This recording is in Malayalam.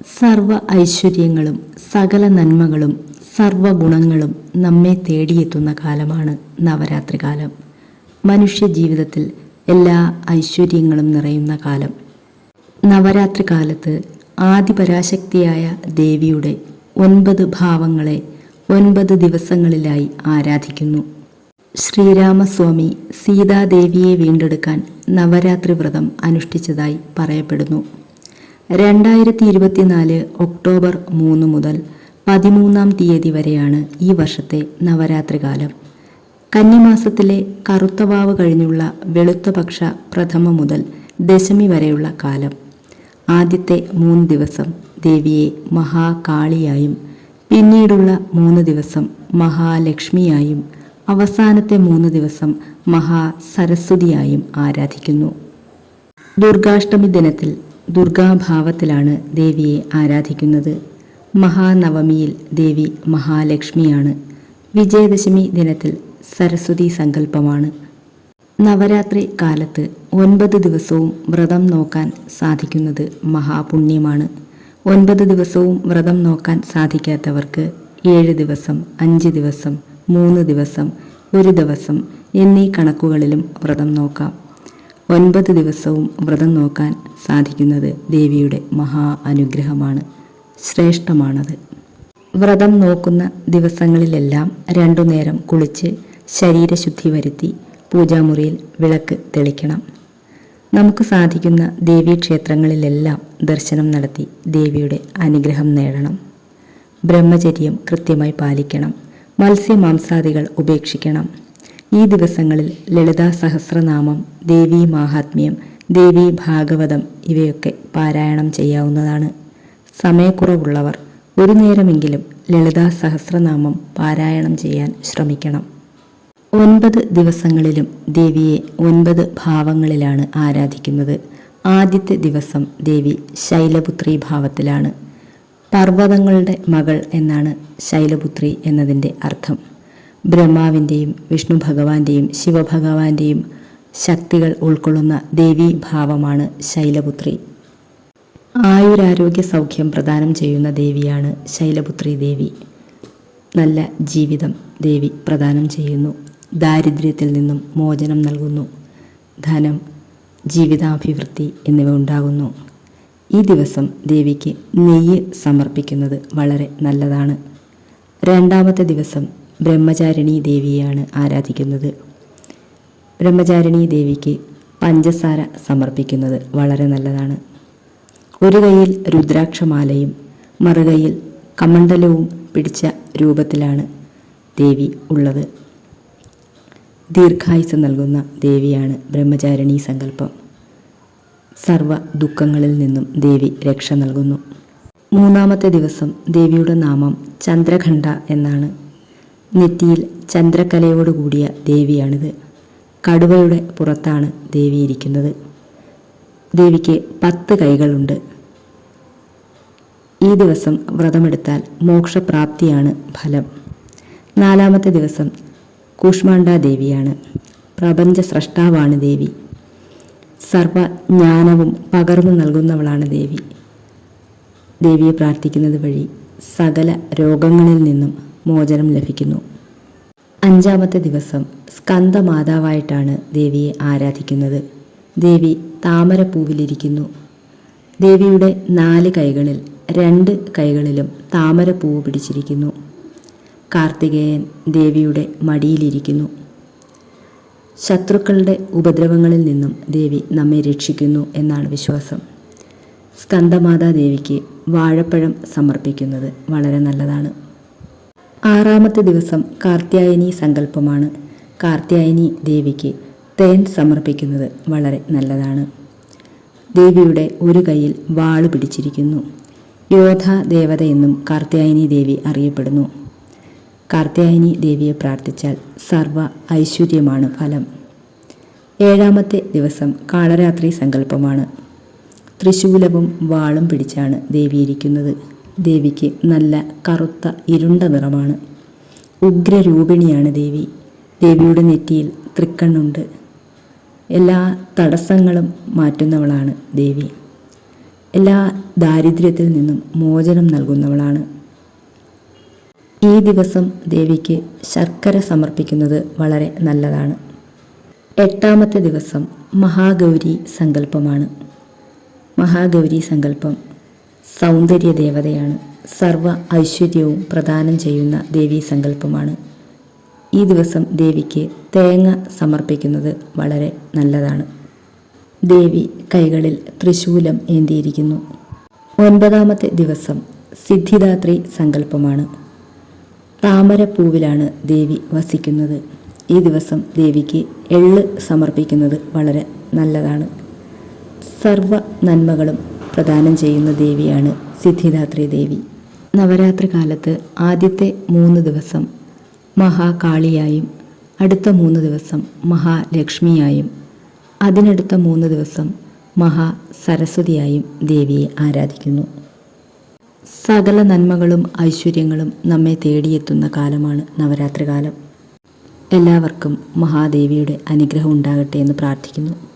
സർവ ഐശ്വര്യങ്ങളും സകല നന്മകളും സർവ ഗുണങ്ങളും നമ്മെ തേടിയെത്തുന്ന കാലമാണ് നവരാത്രി കാലം. മനുഷ്യ ജീവിതത്തിൽ എല്ലാ ഐശ്വര്യങ്ങളും നിറയുന്ന കാലം. നവരാത്രി കാലത്ത് ആദിപരാശക്തിയായ ദേവിയുടെ ഒൻപത് ഭാവങ്ങളെ ഒൻപത് ദിവസങ്ങളിലായി ആരാധിക്കുന്നു. ശ്രീരാമസ്വാമി സീതാദേവിയെ വീണ്ടെടുക്കാൻ നവരാത്രി വ്രതം അനുഷ്ഠിച്ചതായി പറയപ്പെടുന്നു. രണ്ടായിരത്തി ഇരുപത്തിനാല് ഒക്ടോബർ മൂന്ന് മുതൽ പതിമൂന്നാം തീയതി വരെയാണ് ഈ വർഷത്തെ നവരാത്രി കാലം കന്നിമാസത്തിലെ കറുത്തവാവ് കഴിഞ്ഞുള്ള വെളുത്തപക്ഷ പ്രഥമ മുതൽ ദശമി വരെയുള്ള കാലം. ആദ്യത്തെ മൂന്ന് ദിവസം ദേവിയെ മഹാകാളിയായും പിന്നീടുള്ള മൂന്ന് ദിവസം മഹാലക്ഷ്മിയായും അവസാനത്തെ മൂന്ന് ദിവസം മഹാസരസ്വതിയായും ആരാധിക്കുന്നു. ദുർഗാഷ്ടമി ദിനത്തിൽ ദുർഗാഭാവത്തിലാണ് ദേവിയെ ആരാധിക്കുന്നത്. മഹാനവമിയിൽ ദേവി മഹാലക്ഷ്മിയാണ്. വിജയദശമി ദിനത്തിൽ സരസ്വതി സങ്കല്പമാണ്. നവരാത്രി കാലത്ത് ഒൻപത് ദിവസവും വ്രതം നോക്കാൻ സാധിക്കുന്നത് മഹാപുണ്യമാണ്. ഒൻപത് ദിവസവും വ്രതം നോക്കാൻ സാധിക്കാത്തവർക്ക് ഏഴ് ദിവസം അഞ്ച് ദിവസം മൂന്ന് ദിവസം ഒരു ദിവസം എന്നീ കണക്കുകളിലും വ്രതം നോക്കാം. ഒൻപത് ദിവസവും വ്രതം നോക്കാൻ സാധിക്കുന്നത് ദേവിയുടെ മഹാ അനുഗ്രഹമാണ്. ശ്രേഷ്ഠമാണത്. വ്രതം നോക്കുന്ന ദിവസങ്ങളിലെല്ലാം രണ്ടു നേരം കുളിച്ച് ശരീരശുദ്ധി വരുത്തി പൂജാമുറിയിൽ വിളക്ക് തെളിക്കണം. നമുക്ക് സാധിക്കുന്ന ദേവീക്ഷേത്രങ്ങളിലെല്ലാം ദർശനം നടത്തി ദേവിയുടെ അനുഗ്രഹം നേടണം. ബ്രഹ്മചര്യം കൃത്യമായി പാലിക്കണം. മത്സ്യമാംസാദികൾ ഉപേക്ഷിക്കണം. ഈ ദിവസങ്ങളിൽ ലളിതാ സഹസ്രനാമം ദേവീ മാഹാത്മ്യം ദേവീ ഭാഗവതം ഇവയൊക്കെ പാരായണം ചെയ്യാവുന്നതാണ്. സമയക്കുറവുള്ളവർ ഒരു നേരമെങ്കിലും ലളിതാ സഹസ്രനാമം പാരായണം ചെയ്യാൻ ശ്രമിക്കണം. ഒൻപത് ദിവസങ്ങളിലും ദേവിയെ ഒൻപത് ഭാവങ്ങളിലാണ് ആരാധിക്കുന്നത്. ആദ്യത്തെ ദിവസം ദേവി ശൈലപുത്രി ഭാവത്തിലാണ്. പർവതങ്ങളുടെ മകൾ എന്നാണ് ശൈലപുത്രി എന്നതിന്റെ അർത്ഥം. ബ്രഹ്മാവിന്റെയും വിഷ്ണു ഭഗവാന്റെയും ശിവഭഗവാന്റെയും ശക്തികൾ ഉൾക്കൊള്ളുന്ന ദേവീ ഭാവമാണ് ശൈലപുത്രി. ആയുരാരോഗ്യ സൗഖ്യം പ്രദാനം ചെയ്യുന്ന ദേവിയാണ് ശൈലപുത്രി ദേവി. നല്ല ജീവിതം ദേവി പ്രദാനം ചെയ്യുന്നു. ദാരിദ്ര്യത്തിൽ നിന്നും മോചനം നൽകുന്നു. ധനം ജീവിതാഭിവൃദ്ധി എന്നിവ ഉണ്ടാകുന്നു. ഈ ദിവസം ദേവിക്ക് നെയ്യ് സമർപ്പിക്കുന്നത് വളരെ നല്ലതാണ്. രണ്ടാമത്തെ ദിവസം ബ്രഹ്മചാരിണി ദേവിയെയാണ് ആരാധിക്കുന്നത്. ബ്രഹ്മചാരിണി ദേവിക്ക് പഞ്ചസാര സമർപ്പിക്കുന്നത് വളരെ നല്ലതാണ്. ഒരു കൈയിൽ രുദ്രാക്ഷമാലയും മറുകൈയിൽ കമണ്ഡലവും പിടിച്ച രൂപത്തിലാണ് ദേവി ഉള്ളത്. ദീർഘായുസ് നൽകുന്ന ദേവിയാണ് ബ്രഹ്മചാരിണി സങ്കല്പം. സർവ ദുഃഖങ്ങളിൽ നിന്നും ദേവി രക്ഷ നൽകുന്നു. മൂന്നാമത്തെ ദിവസം ദേവിയുടെ നാമം ചന്ദ്രഖണ്ഡ എന്നാണ്. നെറ്റിയിൽ ചന്ദ്രകലയോടുകൂടിയ ദേവിയാണിത്. കടുവയുടെ പുറത്താണ് ദേവി ഇരിക്കുന്നത്. ദേവിക്ക് പത്ത് കൈകളുണ്ട്. ഈ ദിവസം വ്രതമെടുത്താൽ മോക്ഷപ്രാപ്തിയാണ് ഫലം. നാലാമത്തെ ദിവസം കൂഷ്മാണ്ട ദേവിയാണ്. പ്രപഞ്ച സ്രഷ്ടാവാണ് ദേവി. സർവജ്ഞാനവും പകർന്നു നൽകുന്നവളാണ് ദേവി. ദേവിയെ പ്രാർത്ഥിക്കുന്നത് വഴി സകല രോഗങ്ങളിൽ നിന്നും മോചനം ലഭിക്കുന്നു. അഞ്ചാമത്തെ ദിവസം സ്കന്ദമാതാവായിട്ടാണ് ദേവിയെ ആരാധിക്കുന്നത്. ദേവി താമരപ്പൂവിലിരിക്കുന്നു. ദേവിയുടെ നാല് കൈകളിൽ രണ്ട് കൈകളിലും താമരപ്പൂവ് പിടിച്ചിരിക്കുന്നു. കാർത്തികേയൻ ദേവിയുടെ മടിയിലിരിക്കുന്നു. ശത്രുക്കളുടെ ഉപദ്രവങ്ങളിൽ നിന്നും ദേവി നമ്മെ രക്ഷിക്കുന്നു എന്നാണ് വിശ്വാസം. സ്കന്ദമാതാ ദേവിക്ക് വാഴപ്പഴം സമർപ്പിക്കുന്നത് വളരെ നല്ലതാണ്. ആറാമത്തെ ദിവസം കാർത്യായനി സങ്കല്പമാണ്. കാർത്യായനി ദേവിക്ക് തേൻ സമർപ്പിക്കുന്നത് വളരെ നല്ലതാണ്. ദേവിയുടെ ഒരു കയ്യിൽ വാൾ പിടിച്ചിരിക്കുന്നു. യോധ ദേവത എന്നും കാർത്യായനി ദേവി അറിയപ്പെടുന്നു. കാർത്യായനി ദേവിയെ പ്രാർത്ഥിച്ചാൽ സർവ ഐശ്വര്യമാണ് ഫലം. ഏഴാമത്തെ ദിവസം കാളരാത്രി സങ്കല്പമാണ്. ത്രിശൂലവും വാളും പിടിച്ചാണ് ദേവി ഇരിക്കുന്നത്. ദേവിക്ക് നല്ല കറുത്ത ഇരുണ്ട നിറമാണ്. ഉഗ്രരൂപിണിയാണ് ദേവി. ദേവിയുടെ നെറ്റിയിൽ തൃക്കണ്ണുണ്ട്. എല്ലാ തടസ്സങ്ങളും മാറ്റുന്നവളാണ് ദേവി. എല്ലാ ദാരിദ്ര്യത്തിൽ നിന്നും മോചനം നൽകുന്നവളാണ്. ഈ ദിവസം ദേവിക്ക് ശർക്കര സമർപ്പിക്കുന്നത് വളരെ നല്ലതാണ്. എട്ടാമത്തെ ദിവസം മഹാഗൗരി സങ്കല്പമാണ്. മഹാഗൗരി സങ്കല്പം സൗന്ദര്യ ദേവതയാണ് സർവ ഐശ്വര്യവും പ്രദാനം ചെയ്യുന്ന ദേവീ സങ്കല്പമാണ്. ഈ ദിവസം ദേവിക്ക് തേങ്ങ സമർപ്പിക്കുന്നത് വളരെ നല്ലതാണ്. ദേവി കൈകളിൽ ത്രിശൂലം ഏന്തിയിരിക്കുന്നു. ഒൻപതാമത്തെ ദിവസം സിദ്ധിദാത്രി സങ്കല്പമാണ്. താമരപ്പൂവിലാണ് ദേവി വസിക്കുന്നത്. ഈ ദിവസം ദേവിക്ക് എള്ള് സമർപ്പിക്കുന്നത് വളരെ നല്ലതാണ്. സർവ നന്മകളും പ്രദാനം ചെയ്യുന്ന ദേവിയാണ് സിദ്ധിദാത്രി ദേവി. നവരാത്രി കാലത്ത് ആദ്യത്തെ മൂന്ന് ദിവസം മഹാകാളിയായും അടുത്ത മൂന്ന് ദിവസം മഹാലക്ഷ്മിയായും അതിനടുത്ത മൂന്ന് ദിവസം മഹാ സരസ്വതിയായും ദേവിയെ ആരാധിക്കുന്നു. സകല നന്മകളും ഐശ്വര്യങ്ങളും നമ്മെ തേടിയെത്തുന്ന കാലമാണ് നവരാത്രി കാലം. എല്ലാവർക്കും മഹാദേവിയുടെ അനുഗ്രഹം ഉണ്ടാകട്ടെ എന്ന് പ്രാർത്ഥിക്കുന്നു.